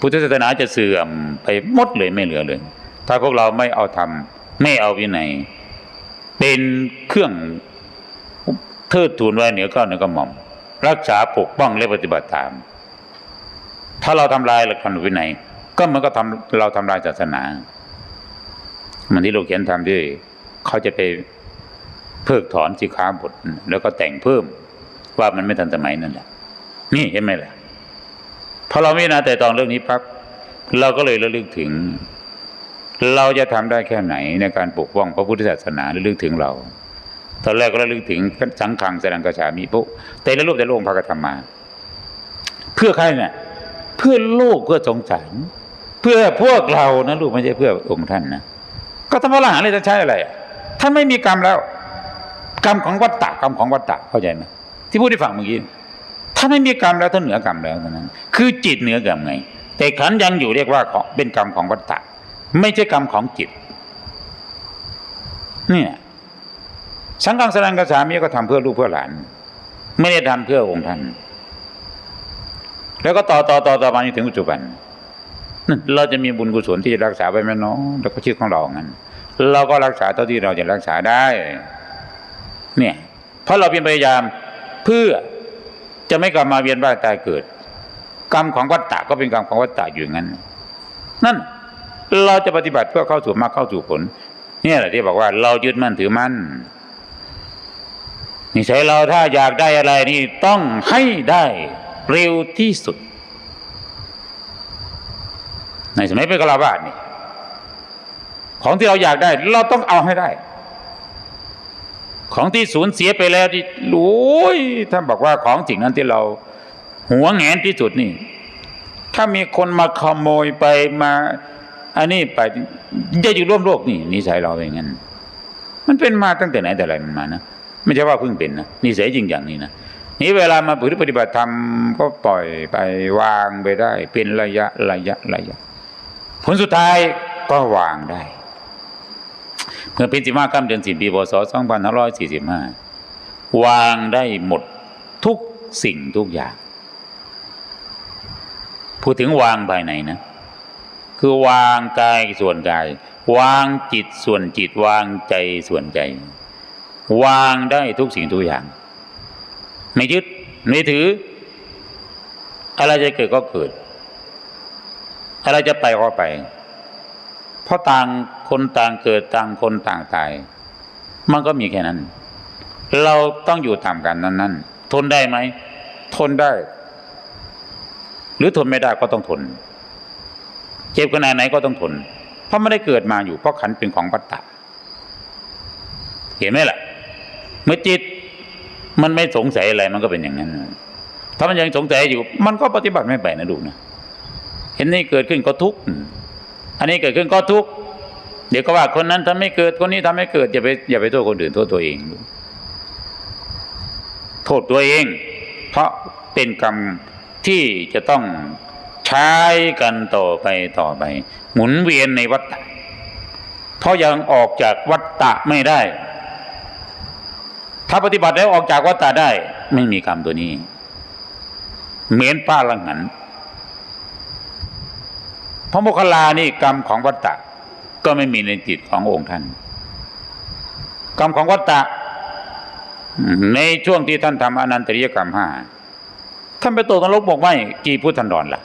พุทธศาสนาจะเสื่อมไปหมดเลยไม่เหลือเลย ถ้าพวกเราไม่เอาธรรมไม่เอาวินัยเป็นเครื่องเทิดทูนไว้เหนือก้าเหนือกระหม่อม รักษาปกป้องและปฏิบัติตาม ถ้าเราทำลายหลักธรรมวินัยก็มันก็ทำเราทำลายศาสนาเหมันที่เราเขียนทำที่เขาจะไปเพิกถอนสิกขาบทแล้วก็แต่งเพิ่มว่ามันไม่ทันสมัยนั่นแหละนี่เห็นไหมล่ะ พอเราไม่นาแต่ตองเรื่องนี้ปั๊บเราก็เลยระลึกถึง เราจะทำได้แค่ไหนในการปกป้องพระพุทธศาสนาระลึกถึงเรา ตอนแรกก็ระลึกถึงสังขังแสดงกระฉามีปุ๊แต่ละรูปแต่ละองค์พระกธรรมมา เพื่อใครเนี่ยเพื่อโลกเพื่อสงสารเพื่อพวกเรานะลูกไม่ใช่เพื่อองค์ท่านนะก็ทำพระอรหันเลยจะใช้อะไรท่านไม่มีกรรมแล้ว กรรมของวัฏฏะกรรมของวัฏฏะเข้าใจไหมที่พูดที่ฟังเมื่อกี้ ท่าไม่มีกรรมแล้วท่านเหนือกรรมแล้วเท่านั้น คือจิตเหนือกรรมไง แต่ขันยังอยู่เรียกว่าเป็นกรรมของวัฏฏะไม่ใช่กรรมของจิตเนี่ยสังฆสรังกษามีก็ทำเพื่อลูกเพื่อหลาน ไม่ได้ทำเพื่อองค์ท่าน แล้วก็ต่อต่อต่อต่อมาจนถึงปัจจุบัน เราจะมีบุญกุศลที่จะรักษาไว้ไหมเน้องแล้วก็ชื่อของเรางั้น เราก็รักษาเท่าที่เราจะรักษาได้ เนี่ย เพราะเราเพียรพยายามเพื่อ จะไม่กลับมาเวียนว่ายตายเกิด กรรมของวัฏฏะก็เป็นกรรมของวัฏฏะอยู่ยงั้น นั่นเราจะปฏิบัติเพื่อเข้าสู่มรรคเข้าสู่ผลนี่แหละที่บอกว่าเรายึดมั่นถือมั่นนิสัยเราถ้าอยากได้อะไรนี่ต้องให้ได้เร็วที่สุด ในสมัยเป็นกลาบาทนี่ของที่เราอยากได้ เราต้องเอาให้ได้ ของที่สูญเสียไปแล้วที่โอ้ยท่านบอกว่าของสิ่งนั้นที่เราหวงแหนที่สุดนี่ ถ้ามีคนมาขโมยไปมาอันนี้ไปจะอยู่ร่วมโลกนี่นิสัยเราเป็นงั้น มันเป็นมาตั้งแต่ไหนแต่ไรมันมานะไม่ใช่ว่าเพิ่งเป็นนะนิสัยจริงอย่างนี้นะนี่เวลามาปฏิบัติธรรมก็ปล่อยไปวางไปได้ เป็นระยะระยะระยะ ผลสุดท้ายก็วางได้ เมื่อเป็นสิบห้าค่ำเดือนสิบปีพศสองพันห้าร้อยสี่สิบห้าวางได้หมดทุกสิ่งทุกอย่าง พูดถึงวางภายในนะ คือวางกายส่วนกาย วางจิตส่วนจิต วางใจส่วนใจ วางได้ทุกสิ่งทุกอย่าง ไม่ยึดไม่ถือ อะไรจะเกิดก็เกิด อะไรจะไปก็ไป ราะต่างคนต่างเกิดต่างคนต่างตาย มันก็มีแค่นั้น เราต้องอยู่ตามกันนั้นๆทนได้ไหม ทนได้ หรือทนไม่ได้ก็ต้องทน เจ็บขนาดไหนก็ต้องทน เพราะไม่ได้เกิดมาอยู่ เพราะขันเป็นของปัตตะเห็นไหมล่ะ เมื่อจิตมันไม่สงสัยอะไรมันก็เป็นอย่างนั้น ถ้ามันยังสงสัยอยู่ มันก็ปฏิบัติไม่ไปนะลูนะ เห็นนี่เกิดขึ้นก็ทุกข์ อันนี้เกิดขึ้นก็ทุกข์เดี๋ยวก็ว่าคนนั้นทำไม่เกิดคนนี้ทำไม่เกิดอย่าไปอย่าไปโทษคนอื่นโทษตัวเอง โทษตัวเอง เพราะเป็นกรรมที่จะต้องใช้กันต่อไปต่อไป หมุนเวียนในวัฏฏะเพราะยังออกจากวัฏฏะไม่ได้ ถ้าปฏิบัติแล้วออกจากวัฏฏะได้ ไม่มีกรรมตัวนี้ เหมือนป้าลังหัน พระโมคคัลลานี่กรรมของวัฏฏะก็ไม่มีในจิตขององค์ท่าน กรรมของวัฏฏะในช่วงที่ท่านทำอนันตริยกรรมห้าท่านไปตกนรกบอกไม่กี่พุทธันดรล่ะ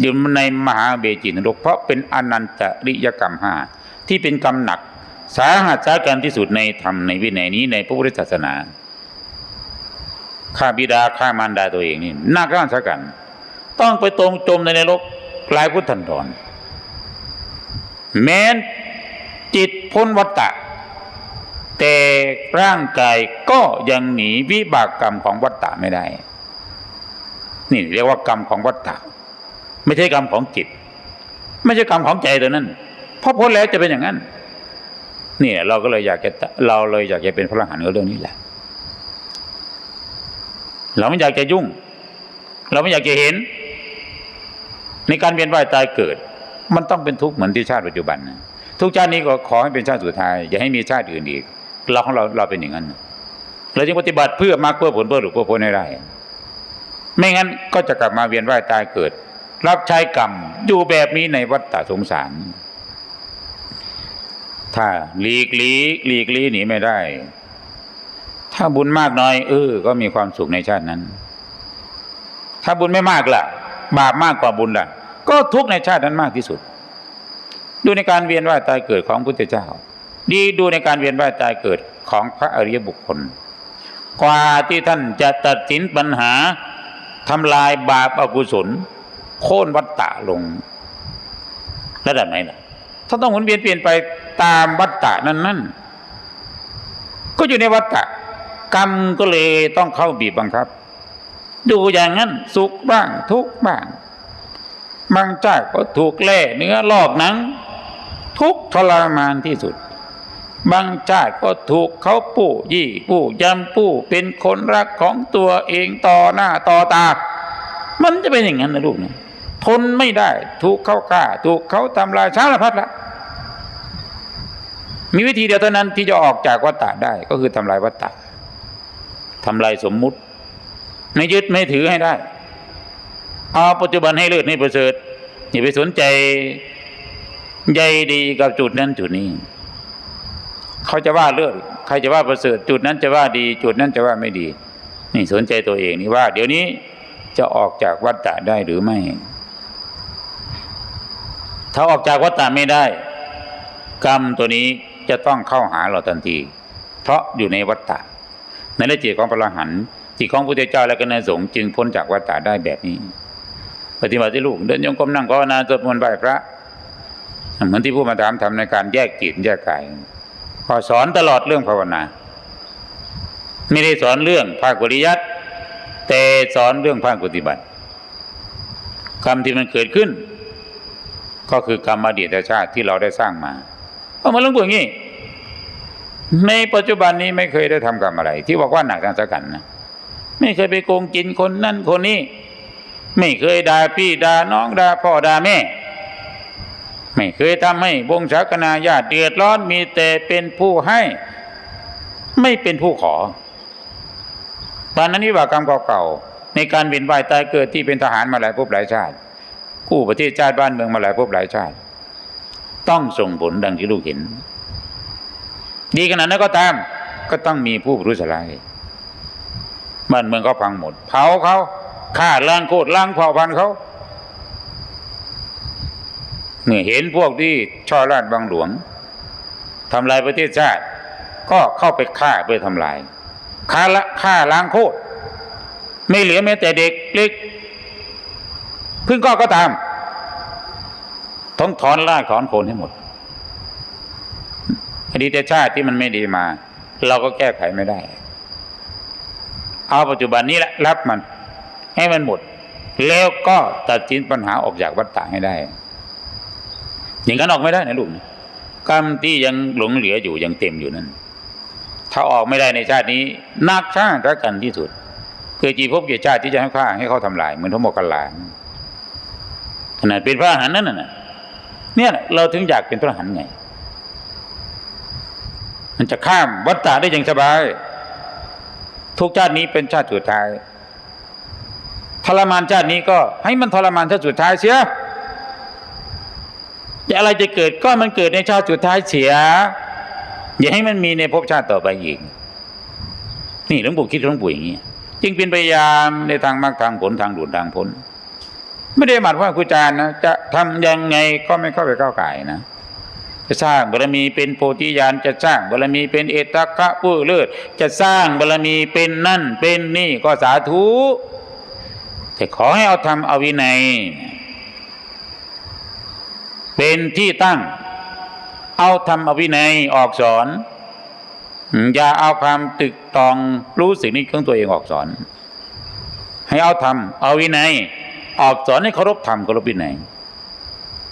อยู่ในมหาเบจินรก เพราะเป็นอนันตริยกรรมห้าที่เป็นกรรมหนัก สาหัสสาการที่สุดในธรรมในวินัยนี้ในพระพุทธศาสนาฆ่าบิดาฆ่ามารดาตัวเองนี่น่าก้านสากัน ต้องไปตรงจมในนรก หลายพุทธันดร แม้นจิตพ้นวัฏฏะแต่ร่างกายก็ยังหนีวิบากกรรมของวัฏฏะไม่ได้ นี่เรียกว่ากรรมของวัฏฏะไม่ใช่กรรมของจิต ไม่ใช่กรรมของใจตัวนั้นเพราะพ้นแล้วจะเป็นอย่างนั้นนี่เราก็เลยอยากจะเราเลยอยากจะเป็นพระอรหันต์กับเรื่องนี้แหละ เราไม่อยากจะยุ่ง เราไม่อยากจะเห็น ในการเวียนว่ายตายเกิด มันต้องเป็นทุกข์เหมือนที่ชาติปัจจุบันนะทุกชาตินี้ก็ขอให้เป็นชาติสุดท้าย อย่าให้มีชาติอื่นอีกเราของเราเราเป็นอย่างนั้นเราจึงปฏิบัติเพื่อมรรคเพื่อผลเพื่อหลุดเพื่อพ้นให้ได้ ไม่งั้นก็จะกลับมาเวียนว่ายตายเกิด รับใช้กรรมอยู่แบบนี้ในวัฏฏะสงสาร ถ้าหลีกลีหลีกลีหนีไม่ได้ ถ้าบุญมากน้อยเออก็มีความสุขในชาตินั้น ถ้าบุญไม่มากล่ะ บาปมากกว่าบุญล่ะ ก็ทุกในชาตินั้นมากที่สุด ดูในการเวียนว่ายตายเกิดของพุทธเจ้า ดีดูในการเวียนว่ายตายเกิดของพระอริยบุคคล กว่าที่ท่านจะตัดสินปัญหาทำลายบาปอกุศล โค่นวัฏฏะลงระดับไหนล่ะถ้าต้องหมุนเวียนเปลี่ยนไปตามวัฏฏะนั้นนั่นก็อยู่ในวัฏฏะกรรมก็เลยต้องเข้าบีบบังคับ ดูอย่างนั้น สุขบ้างทุกข์บ้างบางชาติก็ถูกแล่เนื้อลอกหนัง ทุกทรมานที่สุด บางชาติก็ถูกเขาปู้ยี่ปู้ยำปู้เป็นคนรักของตัวเองต่อหน้าต่อตา มันจะเป็นอย่างนั้นนะลูกนะทนไม่ได้ ถูกเขาฆ่า ถูกเขาทำลายสารพัดละมีวิธีเดียวเท่านั้นที่จะออกจากวัฏฏะได้ก็คือทำลายวัฏฏะทำลายสมมุติ ไม่ยึดไม่ถือให้ได้ เอาปัจจุบันให้เลิศให้ประเสริฐอย่าไปสนใจใยดีกับจุดนั้นจุดนี้ เขาจะว่าเลิศใครจะว่าประเสริฐ จุดนั้นจะว่าดี จุดนั้นจะว่าไม่ดี นี่สนใจตัวเองนี่ว่า เดี๋ยวนี้จะออกจากวัฏฏะได้หรือไม่ ถ้าออกจากวัฏฏะไม่ได้ กรรมตัวนี้จะต้องเข้าหาเราทันที เพราะอยู่ในวัฏฏะในละจิตของพระอรหันต์ จิตของพระพุทธเจ้าและก็ในสงฆ์จึงพ้นจากวัฏฏะได้แบบนี้ ปฏิบัติที่ลูกเดินยงกรมนั่งภาวนาสวดมนต์ไหว้พระเหมือนที่ผู้มาถามทำในการแยกจิตแยกกายพอสอนตลอดเรื่องภาวนา ไม่ได้สอนเรื่องภาคปริยัติแต่สอนเรื่องภาคปฏิบัติกรรมที่มันเกิดขึ้น ก็คือกรรมอดีตชาติที่เราได้สร้างมาเพราะมันเรื่องพวกนี้ในปัจจุบันนี้ไม่เคยได้ทำกรรมอะไร ที่บอกว่าหนักทางสกันนะ ไม่เคยไปโกงกินคนนั่นคนนี้ ไม่เคยด่าพี่ด่าน้องด่าพ่อด่าแม่ ไม่เคยทำให้วงศาคณาญาติเดือดร้อนมีแต่เป็นผู้ให้ ไม่เป็นผู้ขอตอนนั้นวิบากกรรมเก่าๆในการเวียนว่ายตายเกิดที่เป็นทหารมาหลายภพหลายชาติกู้ประเทศชาติบ้านเมืองมาหลายภพหลายชาติ ต้องส่งผลดังที่ลูกเห็น ดีขนาดนั้นก็ตาม ก็ต้องมีผู้รู้สลาย บ้านเมืองเขาพังหมด เผาเขาฆ่าล้างโคตรล้างเผ่าพันธุ์เขาเมื่อเห็นพวกที่ช่อราดบังหลวงทำลายประเทศชาติ ก็เข้าไปฆ่าเพื่อทำลายฆ่าละฆ่าล้างโคตรไม่เหลือแม้แต่เด็กเล็กพึ่งก็ก็ตาม ต้องถอนรากถอนโคนให้หมดอดีตชาติที่มันไม่ดีมา เราก็แก้ไขไม่ได้ เอาปัจจุบันนี้แหละรับมัน ให้มันหมด แล้วก็ตัดสินปัญหาออกจากวัฏฏะให้ได้อย่างนั้นออกไม่ได้นะลูกกรรมที่ยังหลงเหลืออยู่ยังเต็มอยู่นั้นถ้าออกไม่ได้ในชาตินี้นักชาติรักกันที่สุดเกิดจีพบเกียรติชาติที่จะให้ฆ่าให้เขาทำลายเหมือนทมกันลาขนาดเป็นพระอรหันต์นั่นน่ะเนี่ยเราถึงอยากเป็นพระอรหันต์ไง มันจะข้ามวัฏฏะได้อย่างสบาย ทุกชาตินี้เป็นชาติสุดท้าย ทรมานชาตินี้ก็ให้มันทรมานชาติสุดท้ายเสียอย่าอะไรจะเกิดก็มันเกิดในชาติสุดท้ายเสีย อย่าให้มันมีในภพชาติต่อไปอีก นี่หลวงปู่คิดหลวงปู่อย่างนี้จึงเป็นพยายามในทางมรรคทางผลทางหลุดทางพ้นไม่ได้หมายว่าครูอาจารย์นะจะทำยังไงก็ไม่เข้าไปก้าวไก่นะ จะสร้างบารมีเป็นโพธิญาณจะสร้างบารมีเป็นเอตคะผู้เลิศจะสร้างบารมีเป็นนั่นเป็นนี่ก็สาธุแต่ขอให้เอาทำเอาวินัย เป็นที่ตั้ง เอาทำเอาวินัยออกสอนอย่าเอาความตึกตองรู้สิ่งนี้ของตัวเองออกสอน ให้เอาทำเอาวินัย ออกสอนให้เคารพธรรมเคารพวินัย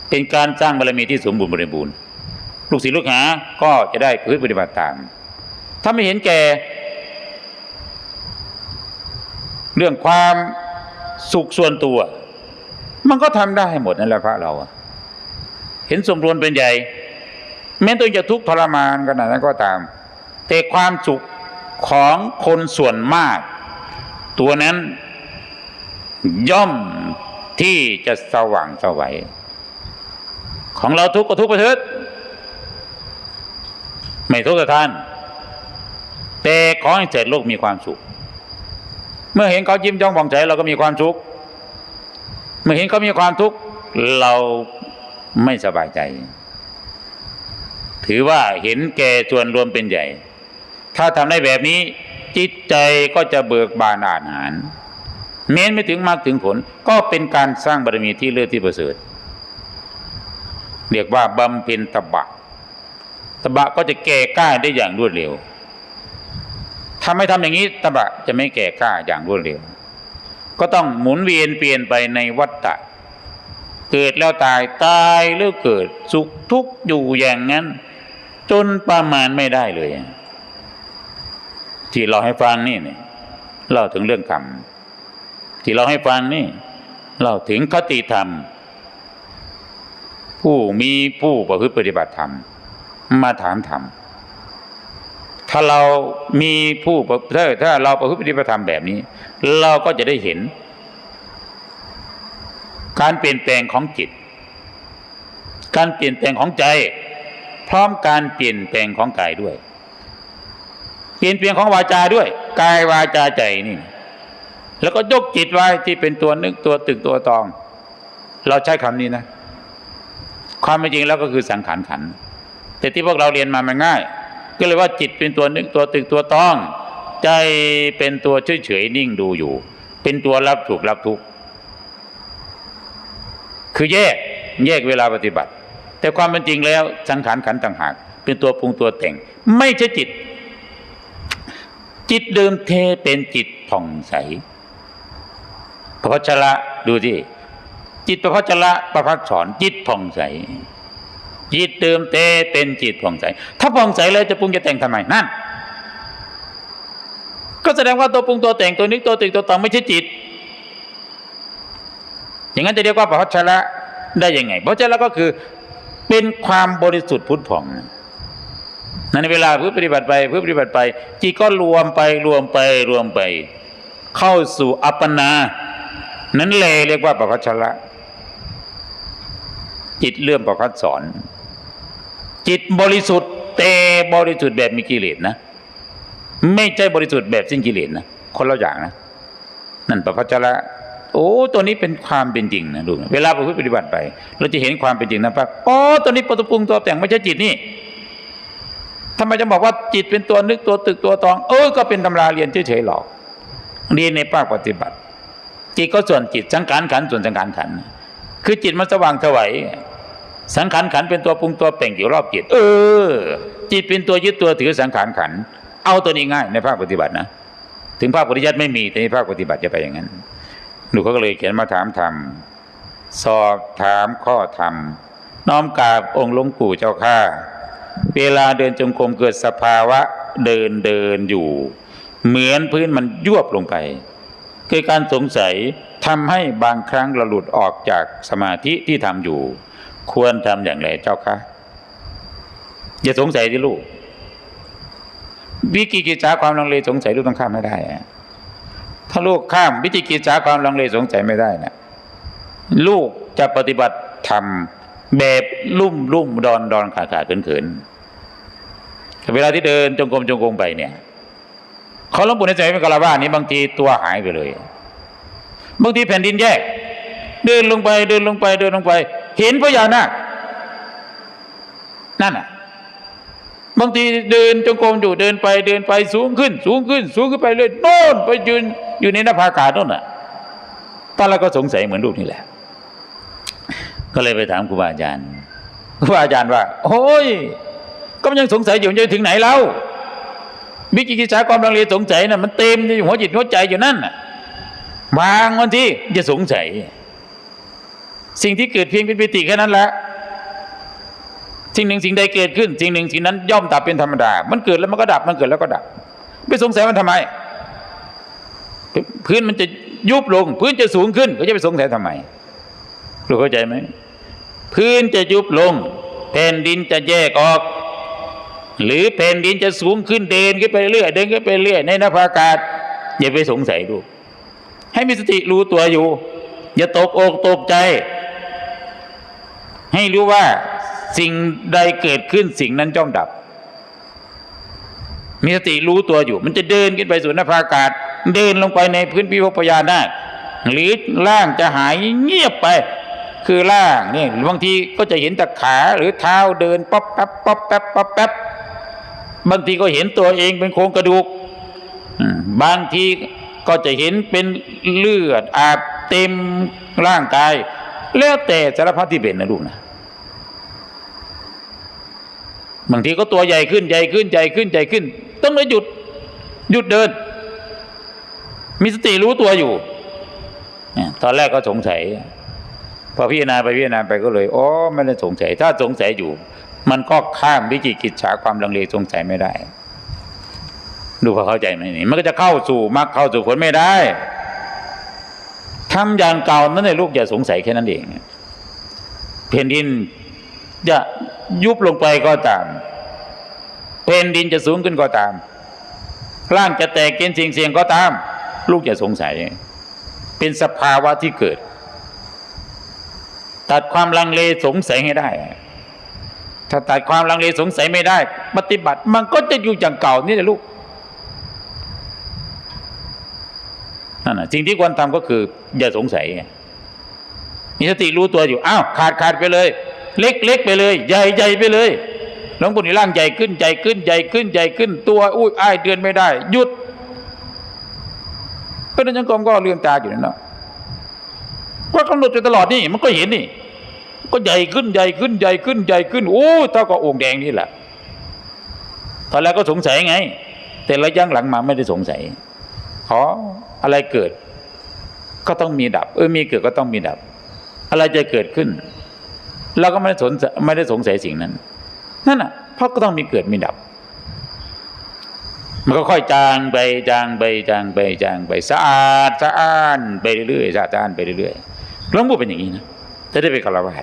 เป็นการสร้างบารมีที่สมบูรณ์บริบูรณ์ ลูกศิษย์ลูกหา ก็จะได้พื้นปฏิบัติตาม ถ้าไม่เห็นแก่ เรื่องความสุขส่วนตัว มันก็ทำได้หมดนั่นแหละพระเรา เห็นสมรวนเป็นใหญ่ แม้ตัวจะทุกข์ทรมานขนาดนั้นก็ตาม แต่ความสุขของคนส่วนมาก ตัวนั้นย่อมที่จะสว่างสวัยของเราทุกข์ก็ทุกข์ไปเถิด ไม่ทุกข์กับท่าน แต่ขอให้เสร็จโลกมีความสุข เมื่อเห็นเขายิ้มย่องผ่องใสเราก็มีความสุข เมื่อเห็นเขามีความทุกข์เราไม่สบายใจ ถือว่าเห็นแก่ส่วนรวมเป็นใหญ่ ถ้าทำได้แบบนี้จิตใจก็จะเบิกบานอาหารเม้นไม่ถึงมากถึงผล ก็เป็นการสร้างบารมีที่เลิศที่ประเสริฐเรียกว่าบำเพ็ญตบะ ตบะก็จะแก่กล้าได้อย่างรวดเร็วถ้าไม่ทำอย่างนี้ตบะจะไม่แก่กล้าอย่างรวดเร็ว ก็ต้องหมุนเวียนเปลี่ยนไปในวัฏฏะเกิดแล้วตายตายแล้วเกิดสุขทุกข์อยู่อย่างนั้น จนประมาณไม่ได้เลย ที่เราให้ฟังนี่เนี่ยเล่าถึงเรื่องกรรมที่เราให้ฟังนี่เล่าถึงคติธรรม ผู้มีผู้ประพฤติปฏิบัติธรรม มาถามธรรมถ้าเรามีผู้ถ้าถ้าเราประพฤติปฏิบัติธรรมแบบนี้ เราก็จะได้เห็น การเปลี่ยนแปลงของจิต การเปลี่ยนแปลงของใจ พร้อมการเปลี่ยนแปลงของกายด้วย เปลี่ยนแปลงของวาจาด้วยกายวาจาใจนี่ แล้วก็ยกจิตไว้ที่เป็นตัวนึกตัวตึกตัวตอง เราใช้คำนี้นะ ความเป็นจริงแล้วก็คือสังขารขันธ์ แต่ที่พวกเราเรียนมามันง่าย ก็เลยว่าจิตเป็นตัวนึกตัวตึกตัวต้อง ใจเป็นตัวเฉยเฉยนิ่งดูอยู่ เป็นตัวรับถูกรับทุกข์คือแยกแยกเวลาปฏิบัติ แต่ความเป็นจริงแล้วสังขารขันต่างหาก เป็นตัวปรุงตัวแต่ง ไม่ใช่จิต จิตเดิมเทเป็นจิตผ่องใสพระพัชระดูที่จิตประพัชระประพัดสอนจิตผ่องใส จิตเดิมเตเป็นจิตผ่องใส ถ้าผ่องใสแล้วจะปรุงจะแต่งทำไมนั่นก็แสดงว่าตัวปรุงตัวแต่งตัวนึกตัวตึกตัวตองไม่ใช่จิต อย่างนั้นจะเรียกว่าประพัชระได้ยังไงเพราะฉะก็คือเป็นความบริสุทธิ์พุทธผ่องนั่นเวลาเพื่อปฏิบัติไปเพื่อปฏิบัติไป จิตก็รวมไปรวมไปรวมไป เข้าสู่อัปปนา นั้นเลยเรียกว่าประพัชระจิตเลื่อมประพัดสอน จิตบริสุทธิ์แต่บริสุทธิ์แบบมีกิเลสนะ ไม่ใช่บริสุทธิ์แบบสิ้นกิเลสนะคนละอย่างนะนั่นประพัชระโอ้ตัวนี้เป็นความเป็นจริงนะดูเวลาประพฤติปฏิบัติไป เราจะเห็นความเป็นจริงนะปั๊บอ๋อตัวนี้ปตูปรุงตัวแต่งไม่ใช่จิตนี่ทำไมจะบอกว่าจิตเป็นตัวนึกตัวตึกตัวตอง เออก็เป็นตำราเรียนเฉยๆหรอกเรียนในภาคปฏิบัติ จิตก็ส่วนจิตสังขารขันส่วนสังขารขัน คือจิตมันสว่างถวาย สังขารขันเป็นตัวปรุงตัวแต่งอยู่รอบจิต เออ จิตเป็นตัวยึดตัวถือสังขารขัน เอาตัวนี้ง่ายในภาคปฏิบัตินะ ถึงภาคปริยัติไม่มีแต่ในภาคปฏิบัติจะไปอย่างนั้น หนูเขาก็เลยเขียนมาถามธรรมสอบถามข้อธรรม น้อมกราบองค์หลวงปู่เจ้าข้าเวลาเดินจงกรมเกิดสภาวะเดินเดินอยู่ เหมือนพื้นมันยวบลงไปเกิดการสงสัยทำให้บางครั้งเราหลุดออกจากสมาธิที่ทำอยู่ ควรทำอย่างไรเจ้าคะอย่าสงสัยที่ลูก วิกิกิจฉาความลังเลสงสัยลูกต้องข้ามไม่ได้ถ้าลูกข้าม วิจิกิจฉาความลังเลสงสัยไม่ได้นะลูกจะปฏิบัติธรรมแบบลุ่มลุ่มดอนดอนขาขาเขินเขินเวลาที่เดินจงกรมจงกรมไปเนี่ยเขาลวงปู่นในใจเป็นกะลาบ้านนี้บางทีตัวหายไปเลย บางทีแผ่นดินแยก เดินลงไปเดินลงไปเดินลงไป เห็นพญานาคนั่นน่ะบางทีเดินจงกรมอยู่เดินไปเดินไปสูงขึ้น สูงขึ้น สูงขึ้นไปเลยโน่นไปยืนอยู่ในหน้าผากาศโน่นน่ะตอนแรกก็สงสัยเหมือนลูกนี่แหละ ก็เลยไปถามครูบาอาจารย์ครูบาอาจารย์ว่า โอ้ย ก็ยังสงสัยอยู่จะถึงไหนแล้ววิจิกิจฉาความลังเลสงสัยน่ะมันเต็มอยู่หัวจิตหัวใจอยู่นั่นน่ะวางมันที่จะสงสัย สิ่งที่เกิดเพียงเป็นปิติแค่นั้นแหละสิ่งหนึ่งสิ่งใดเกิดขึ้น สิ่งหนึ่งสิ่งนั้นย่อมดับเป็นธรรมดา มันเกิดแล้วมันก็ดับมันเกิดแล้วก็ดับ ไม่สงสัยมันทำไม พื้นมันจะยุบลง พื้นจะสูงขึ้น ก็จะไปสงสัยทำไมรู้เข้าใจไหมพื้นจะยุบลงแผ่นดินจะแยกออก หรือแผ่นดินจะสูงขึ้นเดินขึ้นไปเรื่อยเดินขึ้นไปเรื่อยในนภาอากาศอย่าไปสงสัยดู ให้มีสติรู้ตัวอยู่ อย่าตกอกตกใจ ให้รู้ว่าสิ่งใดเกิดขึ้นสิ่งนั้นจ้องดับ มีสติรู้ตัวอยู่ มันจะเดินขึ้นไปสู่นภาอากาศ เดินลงไปในพื้นพิภพพญานาคหรือร่างจะหายเงียบไป คือร่างนี่บางทีก็จะเห็นแต่ขาหรือเท้าเดินป๊อปแป๊บป๊อปแป๊บป๊อปแป๊บบางทีก็เห็นตัวเองเป็นโครงกระดูกบางทีก็จะเห็นเป็นเลือดอาบเต็มร่างกาย แล้วแต่สารพัดที่เป็นนะลูกนะ บางทีก็ตัวใหญ่ขึ้นใหญ่ขึ้นใหญ่ขึ้นใหญ่ขึ้น ต้องเลยหยุดหยุดเดิน มีสติรู้ตัวอยู่ตอนแรกก็สงสัย พอพิจารณาไปพิจารณาไปก็เลยอ๋อไม่ได้สงสัย ถ้าสงสัยอยู่ มันก็ข้ามวิจิกิจฉาความลังเลสงสัยไม่ได้ ดูพอเข้าใจไหมนี่มันก็จะเข้าสู่มรรคเข้าสู่ผลไม่ได้ทำอย่างเก่านั่นเลยลูกอย่าสงสัยแค่นั้นเองแผ่นดินจะ ยุบลงไปก็ตามแผ่นดินจะสูงขึ้นก็ตามร่างจะแตกเกณฑ์เสียงเสียงก็ตาม ลูกอย่าสงสัย เป็นสภาวะที่เกิด ตัดความลังเลสงสัยให้ได้ ถ้าตัดความลังเลสงสัยไม่ได้ ปฏิบัติมันก็จะอยู่อย่างเก่านี่แหละลูกนั่นน่ะสิ่งที่ควรทำก็คือ อย่าสงสัยมีสติรู้ตัวอยู่อ้าวขาดขาดไปเลย เล็กเล็กไปเลย ใหญ่ใหญ่ไปเลยหลวงปู่นี่ร่างใหญ่ขึ้นใหญ่ขึ้นใหญ่ขึ้นใหญ่ขึ้น ตัวอุ้ยอ้ายเดือนไม่ได้หยุดเป็นนังกรมก็เลื่อนตาอยู่นั่นเนาะก็กำหนดอยู่ตลอดนี่มันก็เห็นนี่ ก็ใหญ่ขึ้นใหญ่ขึ้นใหญ่ขึ้นใหญ่ขึ้นโอ้เท่ากับองค์แดงนี่แหละตอนแรกก็สงสัยไง แต่ระยะหลังมาไม่ได้สงสัย ขออะไรเกิด ก็ต้องมีดับ เออมีเกิดก็ต้องมีดับ อะไรจะเกิดขึ้น เราก็ไม่ได้สนไม่ได้สงสัยสิ่งนั้น นั่นอะเพราะก็ต้องมีเกิดมีดับ มันก็ค่อยจางไปจางไปจางไปจางไปสะอาดสะอ้านไปเรื่อยๆสะอาดสะอานไปเรื่อยๆหลวงปู่เป็นอย่างนี้นะจะได้เป็นคารวะ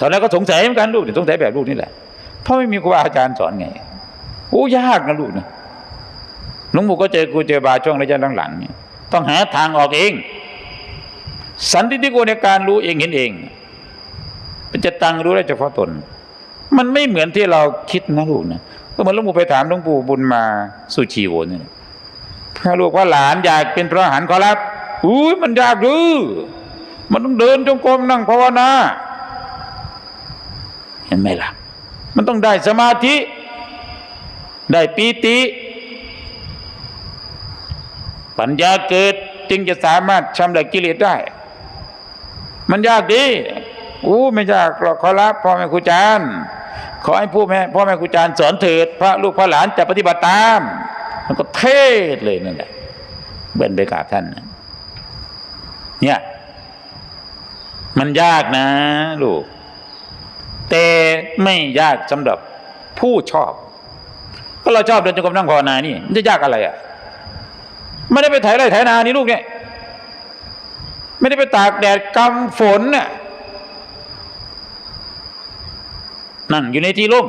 ตอนแรกก็สงสัยเหมือนกันลูกเนี่ยสงสัยแบบลูกนี่แหละเพราะไม่มีครูบาอาจารย์สอนไงโอ้ยากนะลูกนะหลวงปู่ก็เจอครูเจอบาช่วงระยะหลังๆเนี่ยต้องหาทางออกเอง สันติทิโกในการรู้เองเห็นเอง ป็นจตังรู้ได้เฉพาะตน มันไม่เหมือนที่เราคิดนะลูกนะก็เหมือนหลวงปู่ไปถามหลวงปู่บุญมาสุชีโวเนี่ยพระลูกว่าหลานอยากเป็นพระอรหันต์ขอรับอุ้ยมันยากหรือมันต้องเดินจงกรมนั่งภาวนาเห็นไหมล่ะ มันต้องได้สมาธิ ได้ปีติ ปัญญาเกิดจึงจะสามารถชำระกิเลสได้ มันยากดี อู้ไม่ยากหรอกขอรับพ่อแม่ครูอาจารย์ขอให้ผู้แม่พ่อแม่ครูอาจารย์สอนเถิดพระลูกพระหลานจะปฏิบัติตาม มันก็เทศเลยนั่นแหละเบิ่นไปกราบท่านเนี่ย มันยากนะ ลูก แต่ไม่ยากสำหรับผู้ชอบ ก็เราชอบเดินจงกรมนั่งภาวนานี่มันจะยากอะไรอะไม่ได้ไปไถไร่ไถนานี่ลูกเนี่ย ไม่ได้ไปตากแดดกำฝนน่ะ นั่งอยู่ในที่ร่ม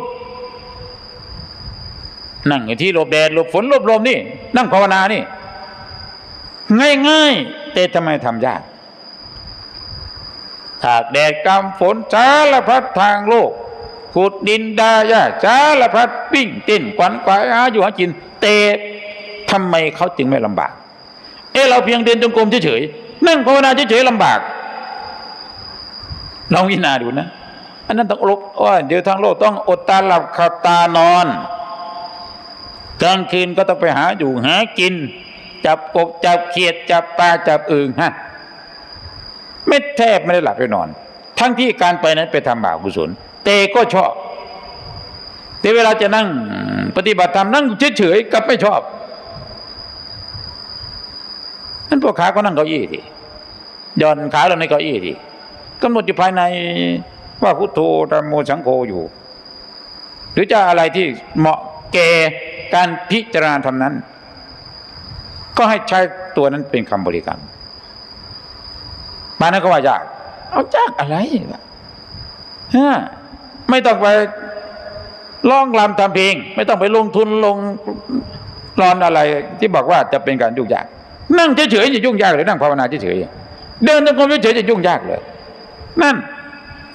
นั่งอยู่ที่หลบแดดหลบฝนหลบลมนี่ นั่งภาวนานี่ ง่ายๆแต่ทำไมทำยากตากแดดกำฝนสารพัดทางโลกขุดดินดาหญ้าสารพัดปิ้งเต้นขวัญขวายหาอยู่หากินแต่ทำไมเขาจึงไม่ลำบาก เออเราเพียงเดินจงกรมเฉยๆนั่งภาวนาเฉยๆลำบากลองวิจารณาดูนะ อันนั้นต้องรบว่าเดี๋ยวทางโลกต้องอดตาหลับขับตานอน กลางคืนก็ต้องไปหาอยู่หากิน จับกบจับเขียดจับปลาจับอึ่งฮะไม่แทบไม่ได้หลับได้นอน ทั้งที่การไปนั้นไปทำบาปกุศลแต่ก็ชอบ แต่เวลาจะนั่งปฏิบัติธรรมนั่งเฉยๆกับไม่ชอบนั่นพวกขาก็นั่งเก้าอี้ทีย่อนขาลงในเก้าอี้ทีกำหนดอยู่ภายใน ว่าพุทโธธรรมโมสังโฆอยู่ หรือจะอะไรที่เหมาะแก่การพิจารณาทำนั้น ก็ให้ใช้ตัวนั้นเป็นคำบริกรรมบานั้นก็ว่ายาก เอายากอะไรฮะไม่ต้องไปร้องรำทำเพลง ไม่ต้องไปลงทุนลงรอนอะไร ที่บอกว่าจะเป็นการยุ่งยาก นั่งเฉยๆอย่ายุ่งยากเลยนั่งภาวนาเฉยเดินจงกรมเฉยๆจะยุ่งยากเลย นั่น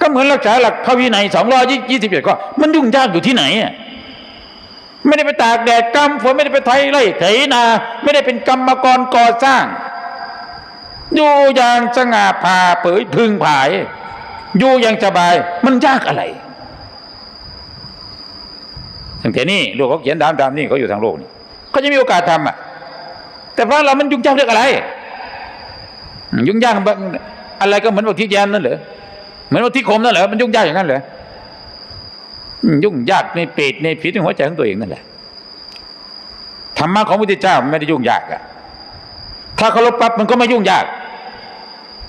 ก็เหมือนรักษาหลักพระวินัยสองร้อยยี่สิบเอ็ดก็มันยุ่งยากอยู่ที่ไหนอะไม่ได้ไปตากแดดกำฝนไม่ได้ไปไถไร่ไถนา ไม่ได้เป็นกรรมกรก่อสร้าง อยู่อย่างสง่าผ่าเผยพึงผาย อยู่อย่างสบาย มันยากอะไรตั้งแต่นี่ลูกเขาเขียนตามตามนี่เขาอยู่ทางโลกนี่เขาจะมีโอกาสทำอะ แต่ว่าเรามันยุ่งยากเรื่องอะไร ยุ่งยากอะไรก็เหมือนวัตทิแยนนั่นเหรอ เหมือนวัตทิคมนั่นเหรอมันยุ่งยากอย่างนั้นเหรอยุ่งยากในเปรตในผีในหัวใจของตัวเองนั่นแหละธรรมะของพระพุทธเจ้ามันไม่ได้ยุ่งยากอะถ้าเคารพปั๊บมันก็ไม่ยุ่งยาก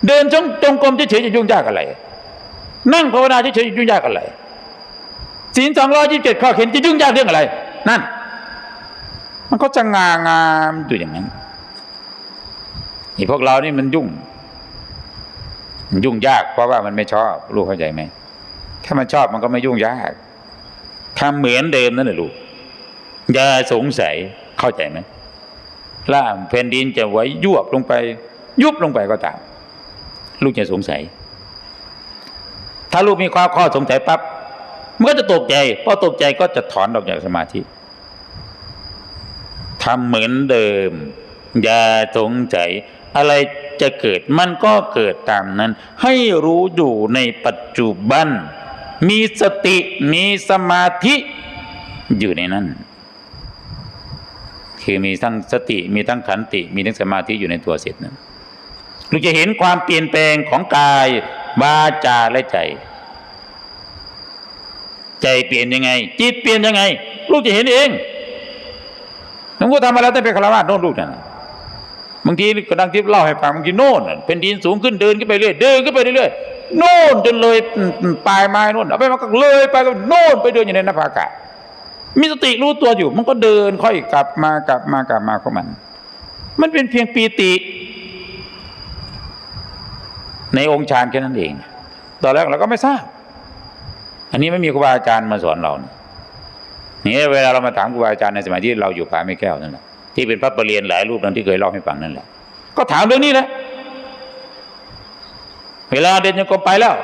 เดินจงจงกรมเฉยๆจะยุ่งยากอะไร นั่งภาวนาเฉยๆจะยุ่งยากอะไรศีลสองร้อยยี่สิบเจ็ดข้อเข็นจะยุ่งยากเรื่องอะไร นั่น มันก็จะงางามอยู่อย่างนั้นนี่พวกเรานี่มันยุ่ง ยุ่งยากเพราะว่ามันไม่ชอบ ลูกเข้าใจไหม ถ้ามันชอบมันก็ไม่ยุ่งยากทำเหมือนเดิมนั่นแหละลูก อย่าสงสัยเข้าใจไหมล่างแผ่นดินจะไหวยวบลงไป ยุบลงไปก็ตาม ลูกจะสงสัย ถ้าลูกมีความข้อสงสัยปั๊บมันก็จะตกใจพอตกใจก็จะถอนออกจากสมาธิทำเหมือนเดิม อย่าสงสัยอะไร จะเกิดมันก็เกิดตามนั้น ให้รู้อยู่ในปัจจุบัน มีสติมีสมาธิอยู่ในนั้น คือมีทั้งสติมีทั้งขันติ มีทั้งสมาธิอยู่ในตัวเสร็จนั้นเราจะเห็นความเปลี่ยนแปลงของกายวาจาและใจ ใจเปลี่ยนยังไง จิตเปลี่ยนยังไง ลูกจะเห็นเองหลวงพ่อทำมาแล้วแต่เป็นคารวะโน่นลูกนั่นน่ะางทีก็ดังที่เล่าให้ฟังบางทีโน่นน่ะเป็นดินสูงขึ้นเดินขึ้นไปเรื่อยเดินขึ้นไปเรื่อยโน่นจนเลยปลายไม้โน่นเอาไปมันก็เลยไปก็โน่นไปเดินอยู่ในนภาอากาศมีสติรู้ตัวอยู่ มันก็เดินค่อยกลับมากลับมากลับมาของมัน มันเป็นเพียงปีติ ในองค์ฌานแค่นั้นเอง ตอนแรกเราก็ไม่ทราบ อันนี้ไม่มีครูบาอาจารย์มาสอนเรานะนี่ยเวลาเรามาถามครูบาอาจารย์ในสมัยที่เราอยู่ป่าไม่แก้วนั่นแหละ ที่เป็นพระประเรียนหลายรูปนั้นที่เคยเล่าให้ฟังนั่นแหละ ก็ถามเรื่องนี้แหละเวลาเดินยังกรมไปแล้ว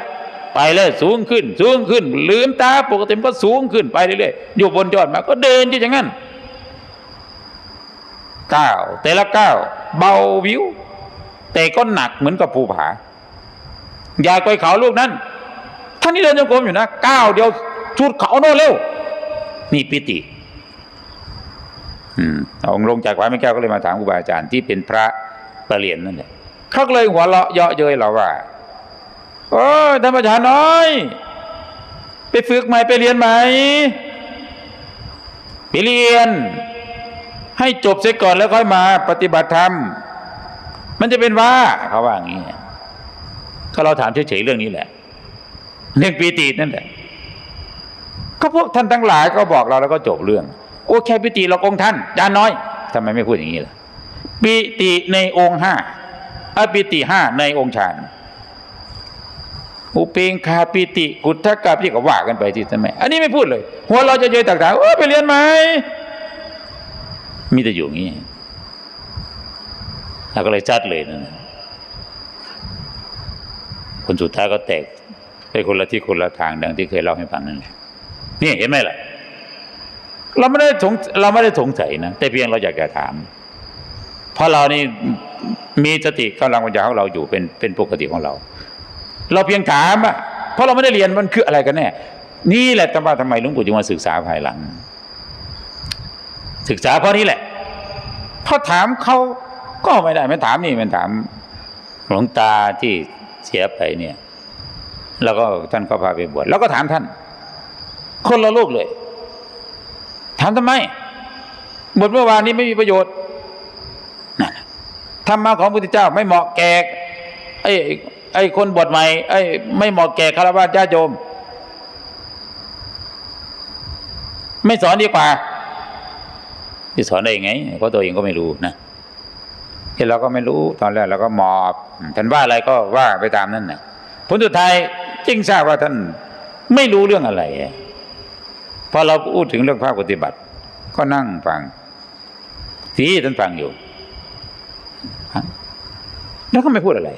ไปเลยสูงขึ้น สูงขึ้น ลืมตาปกติมันก็สูงขึ้นไปเรื่อยๆอยู่บนยอดมาก็เดินอยู่อย่างนั้นก้าวแต่ละก้าวเบาวิว แต่ก็หนักเหมือนกับภูผา อย่าไปเขาลูกนั้นท่านนี่เดินจงกรมอยู่นะก้าวเดียวชุดเขาโน่นเร็วนี่ปิติ อองค์ลงจากวัดแม่แก้วก็เลยมาถามครูบาอาจารย์ที่เป็นพระประเรียนนั่นแหละเขาเลยหัวเราะเยาะเย้ยเราว่าโอ้ยท่านประธานน้อย ไปฝึกใหม่ไปเรียนใหม่ไปเรียน ให้จบเสียก่อนแล้วค่อยมา ปฏิบัติธรรม มันจะเป็นว่าเขาว่าอย่างนี้ก็เราถามเฉยๆเรื่องนี้แหละเรื่องปีตินั่นแหละก็พวกท่านทั้งหลายก็บอกเราแล้วก็จบเรื่อง โอ้แค่ปิติเราองค์ท่านจานน้อยทำไมไม่พูดอย่างนี้ล่ะปิติในองค์ห้าอปิติห้าในองค์ฌานอุเปงคาปิติกุทธกาปิก็ว่ากันไปที่ทำไมอันนี้ไม่พูดเลย หัวเราจะเยยต่างๆโอ้ไปเรียนไหมมีแต่อยู่อย่างนี้เราก็เลยจัดเลยนั่นน่ะคนสุดท้ายก็แตกไปคนละที่คนละทางดังที่เคยเล่าให้ฟังนั่นแหละนี่เห็นไหมล่ะ เราไม่ได้สงเราไม่ได้สงสัยนะแต่เพียงเราอยากจะถาม เพราะเรานี่มีสติกำลังปัญญาของเราอยู่เป็นเป็นปกติของเรา เราเพียงถามอะเพราะเราไม่ได้เรียนมันคืออะไรกันแน่นี่แหละทำไมทำไมหลวงปู่จึงมาศึกษาภายหลัง ศึกษาเพราะนี้แหละเพราะถามเขาก็ไม่ได้ไม่ถามนี่มันถามหลวงตาที่เสียไปเนี่ย แล้วก็ท่านก็พาไปบวชแล้วก็ถามท่าน คนละโลกเลย ถามทำไม บทเมื่อวานนี้ไม่มีประโยชน์นั่นธรรมะของพระพุทธเจ้าไม่เหมาะแก่ไอ้ไอ้คนบวชใหม่ไอ้ไม่เหมาะแก่คารวะญาติโยม ไม่สอนดีกว่าจะสอนได้ยังไงเพราะตัวเองก็ไม่รู้นะเห็นเราก็ไม่รู้ตอนแรกเราก็หมอบท่านว่าอะไรก็ว่าไปตามนั้นนะผลสุดท้ายจึงทราบว่าท่านไม่รู้เรื่องอะไร พอเราพูดถึงเรื่องภาคปฏิบัติ ก็นั่งฟังทีท่านฟังอยู่ แล้วก็ไม่พูดอะไร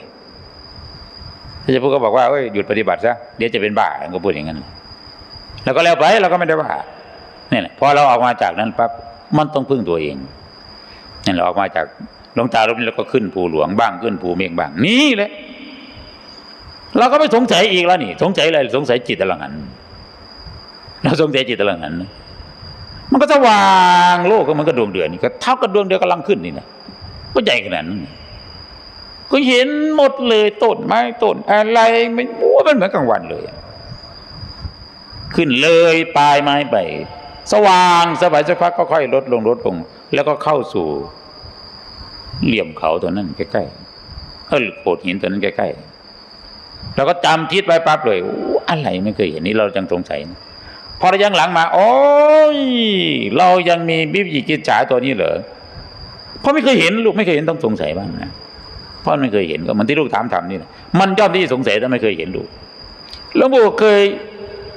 ถ้าจะพูดก็บอกว่าเอ้ยหยุดปฏิบัติซะเดี๋ยวจะเป็นบ้าก็พูดอย่างนั้นแล้วก็แล้วไปเราก็ไม่ได้ว่าเนี่ยแหละพอเราออกมาจากนั้นปั๊บมันต้องพึ่งตัวเองนี่เราออกมาจากหลวงตาลบนี้เราก็ขึ้นภูหลวงบ้างขึ้นภูเมฆบ้างนี่แหละเราก็ไม่สงสัยอีกแล้วนี่ สงสัยอะไรสงสัยจิตตะลังหัน เราสงสัยจิตตะลังหันมันก็สว่างโลกก็มันก็ดวงเดือนนี่ก็เท่ากับดวงเดือนกำลังขึ้นนี่นะก็ใหญ่ขนาดนั้นก็เห็นหมดเลยต้นไม้ต้นอะไรไม่โอ้มันเหมือนกลางวันเลย ขึ้นเลยปลายไม้ไป สว่างสบายสักพักก็ค่อยลดลงลดลง แล้วก็เข้าสู่ เหลี่ยมเขาตัวนั้นใกล้ๆเออโขดหินตัวนั้นใกล้ๆเราก็จำทิศไว้ปั๊บเลยอ้อะไรไม่เคยเห็นนี่เราจังสงสัยนะ พอระยะหลังมา โอ้ย เรายังมีบิบยิกิจฉาตัวนี้เหรอเพราะไม่เคยเห็นลูกไม่เคยเห็นต้องสงสัยบ้างนะเพราะไม่เคยเห็นก็เหมันที่ลูกถามทำนี่แหละมันย่อมที่สงสัยแต่ไม่เคยเห็นลูกหลวงปู่เคย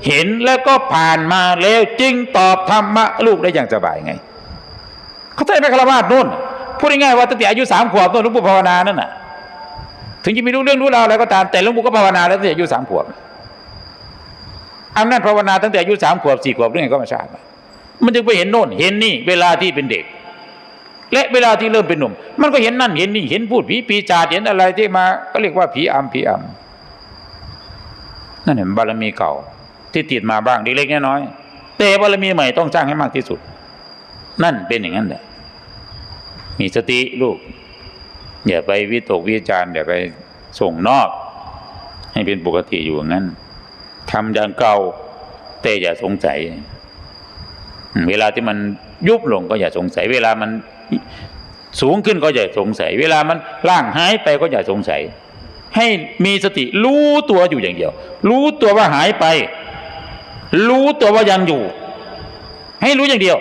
เห็นแล้วก็ผ่านมาแล้วจึงตอบธรรมะลูกได้อย่างสบายไง เขาใช้ไปคารวาสนู่นพูดง่ายๆว่าตั้งแต่อายุสามขวบต้นหลวงปู่ภาวนานั่นน่ะ ถึงจะไม่รู้เรื่องรู้ราวอะไรก็ตามแต่หลวงปู่ก็ภาวนาแล้วตั้งแต่อายุสามขวบ อำนาจภาวนาตั้งแต่อายุสามขวบสี่ขวบเรื่องไงก็ไม่ทราบมันจึงไปเห็นโน่นเห็นนี่เวลาที่เป็นเด็ก และเวลาที่เริ่มเป็นหนุ่ม มันก็เห็นนั่นเห็นนี่เห็นพูดผีปีศาจเห็นอะไรที่มา ก็เรียกว่าผีอำผีอำนั่นเห็นบารมีเก่า ที่ติดมาบ้างเล็กๆน้อยๆแต่บารมีใหม่ต้องสร้างให้มากที่สุด นั่นเป็นอย่างนั้นแหละมีสติลูกอย่าไปวิตกวิจารณ์อย่าไปส่งนอก ให้เป็นปกติอยู่อย่างนั้น ทำอย่างเก่าแต่อย่าสงสัย เวลาที่มันยุบลงก็อย่าสงสัย เวลามันสูงขึ้นก็อย่าสงสัย เวลามันล่างหายไปก็อย่าสงสัย ให้มีสติรู้ตัวอยู่อย่างเดียว รู้ตัวว่าหายไป รู้ตัวว่ายังอยู่ ให้รู้อย่างเดียว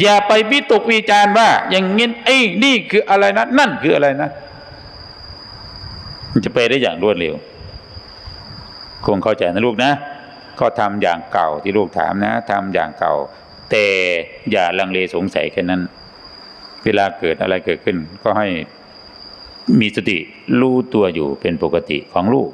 อย่าไปวิตกวิจารณ์ว่า อย่างงี้ไอ้นี่คืออะไรนะ นั่นคืออะไรนะมันจะไปได้อย่างรวดเร็ว คงเข้าใจนะลูกนะ ก็ทำอย่างเก่าที่ลูกถามนะทำอย่างเก่า แต่อย่าลังเลสงสัยแค่นั้น เวลาเกิดอะไรเกิดขึ้น ก็ให้มีสติรู้ตัวอยู่เป็นปกติของลูก